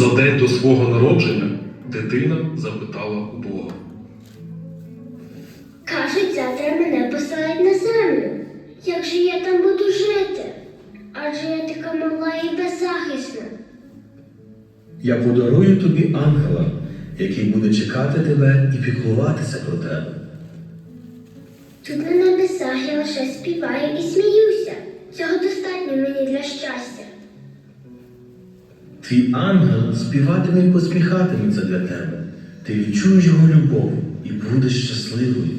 За день до свого народження дитина запитала у Бога. Кажуть, завтра мене посилають на землю. Як же я там буду жити? Адже я така мала і беззахисна. Я подарую тобі ангела, який буде чекати тебе і піклуватися про тебе. Тут на небесах я лише співаю і сміюся. Цього достатньо мені для щастя. Твій ангел співатиме і посміхатиметься для тебе. Ти відчуєш його любов і будеш щасливою.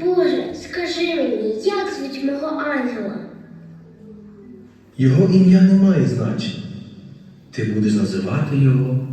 Боже, скажи мені, як звуть мого ангела? Його ім'я не має значення. Ти будеш називати його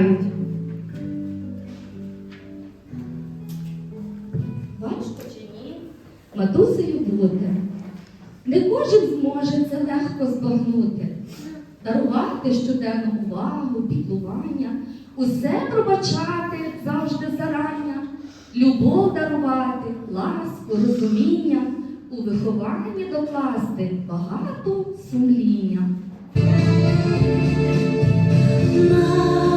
чекають. Важко чи ні? Матусею бути. Не кожен зможе це легко збагнути. Дарувати щоденну увагу, піклування, усе пробачати завжди зарання, любов дарувати, ласку, розуміння, у вихованні докласти багато сумління. Навесні,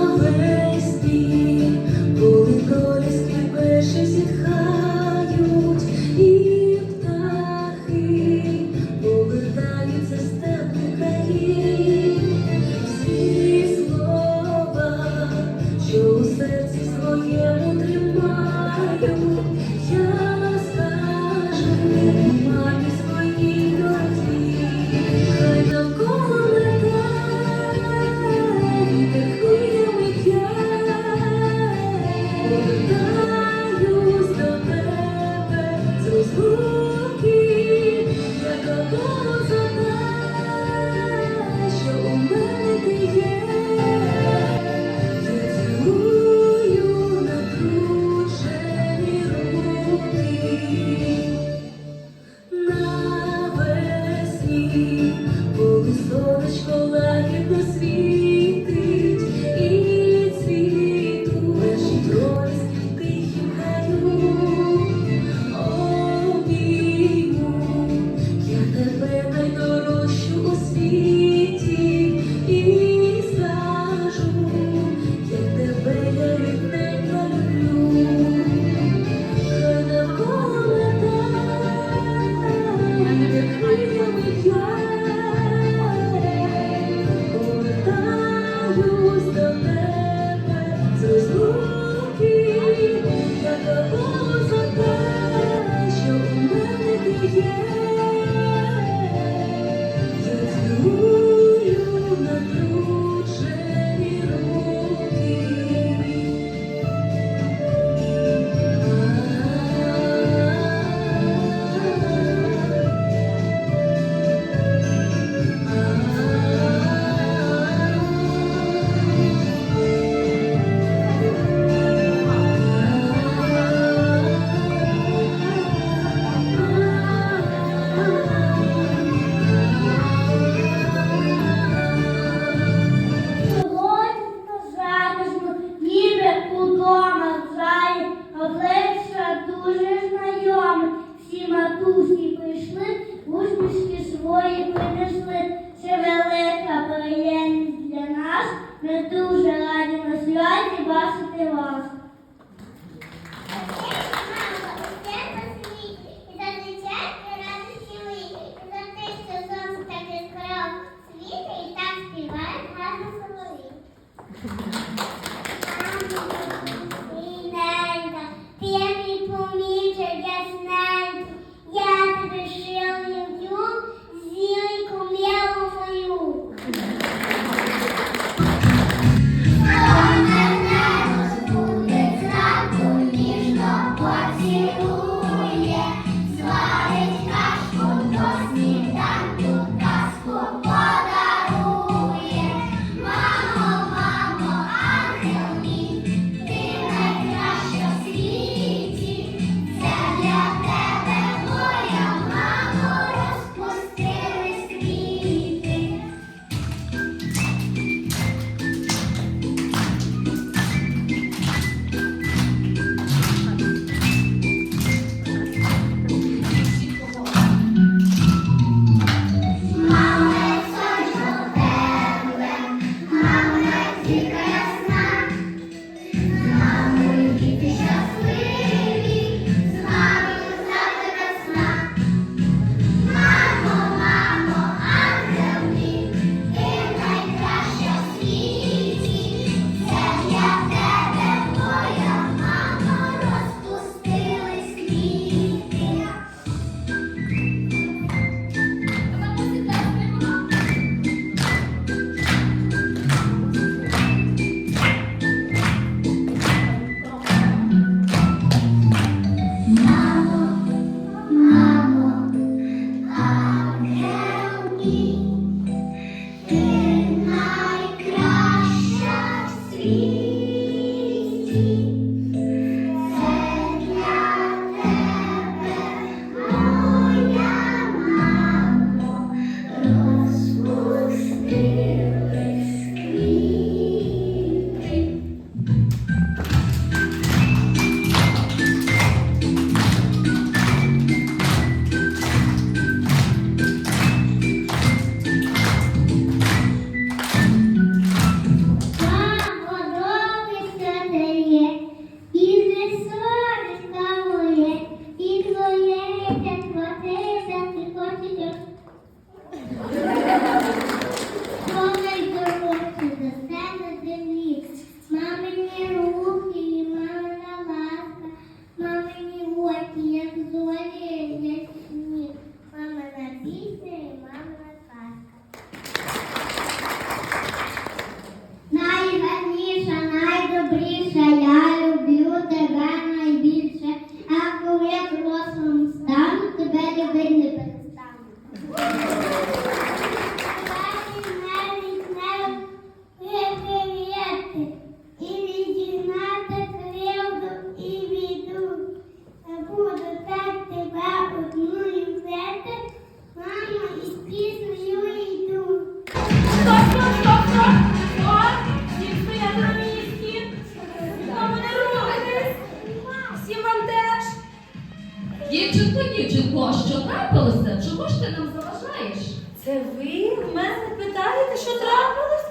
Юрчико, що трапилося? Чого ж ти нам заважаєш? Це ви в мене питаєте, що трапилось?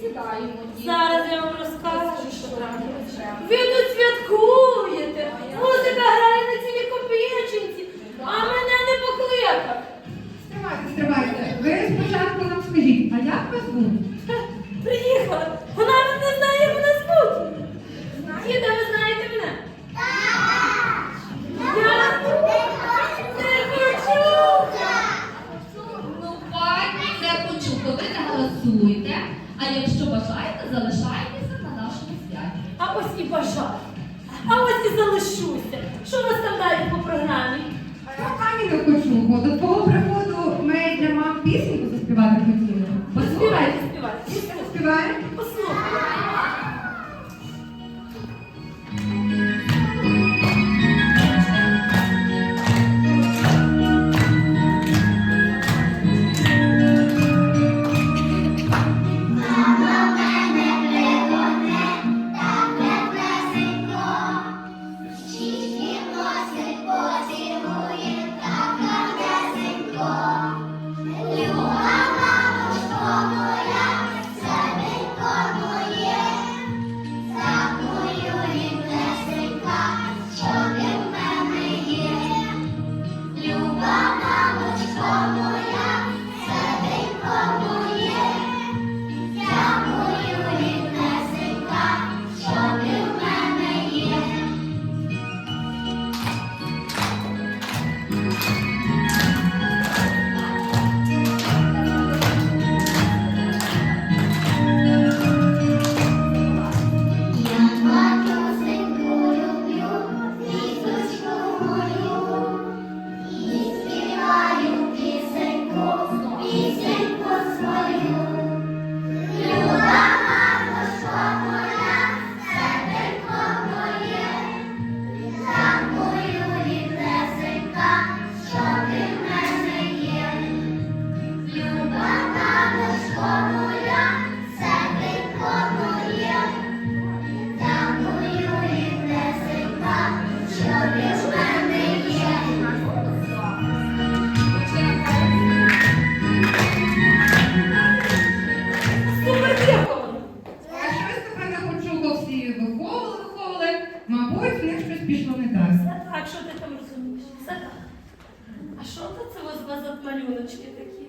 Сідаємо. Зараз я вам розкажу. Заспокоїть, них щось пішло не так. Все так, що ти там розумієш? Все так. А що це у вас за малюночки такі?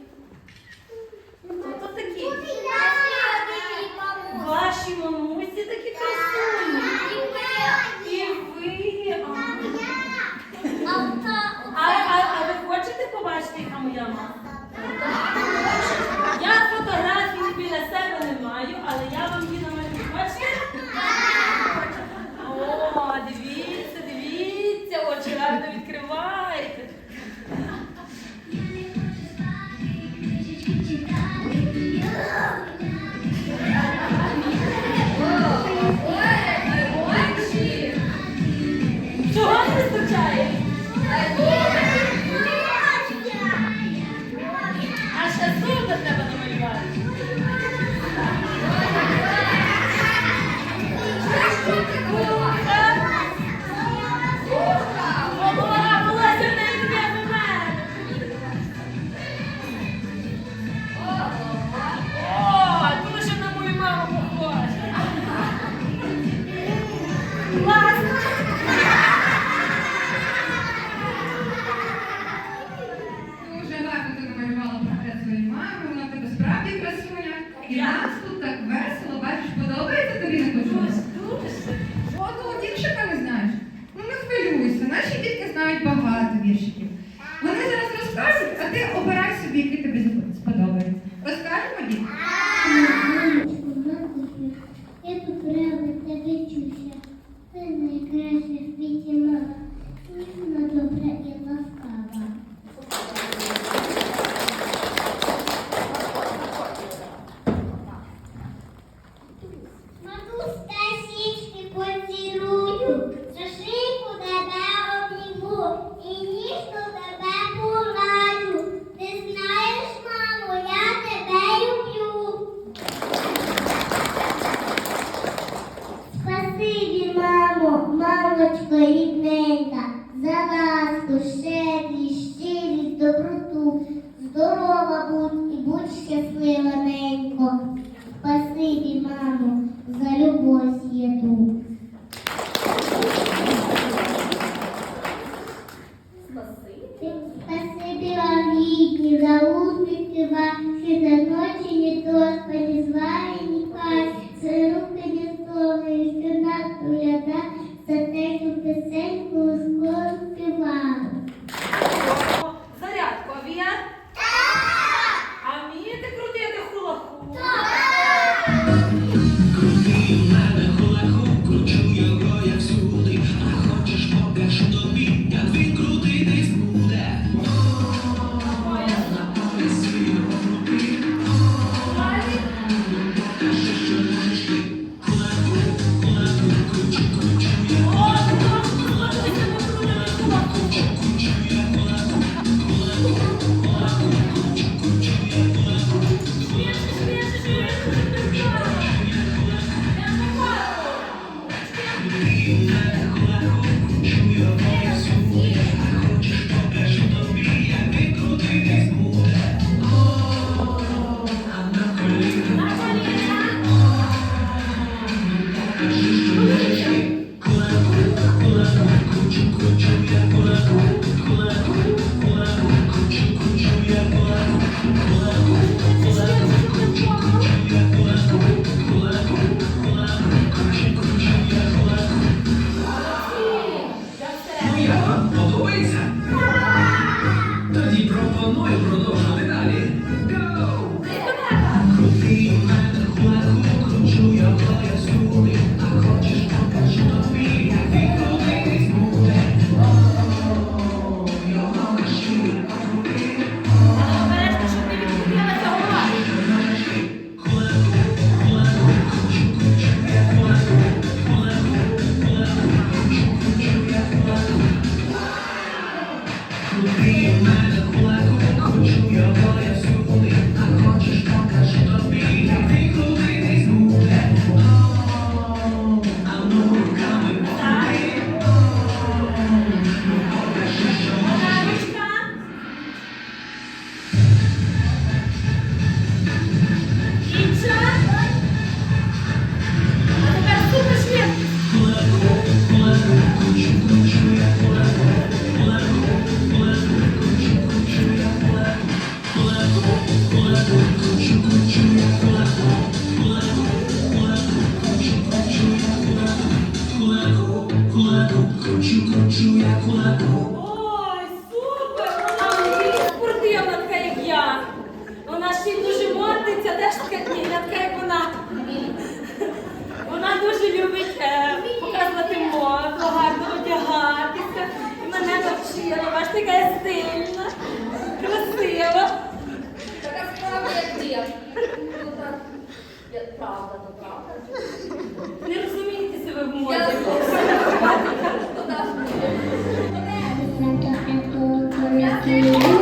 Don't matter who I could, could you? Мене навчила. така яка стильна, красива. Така справа, як дія. Ну так, я- правда, то правда. Не розумієте себе в моді. Я Там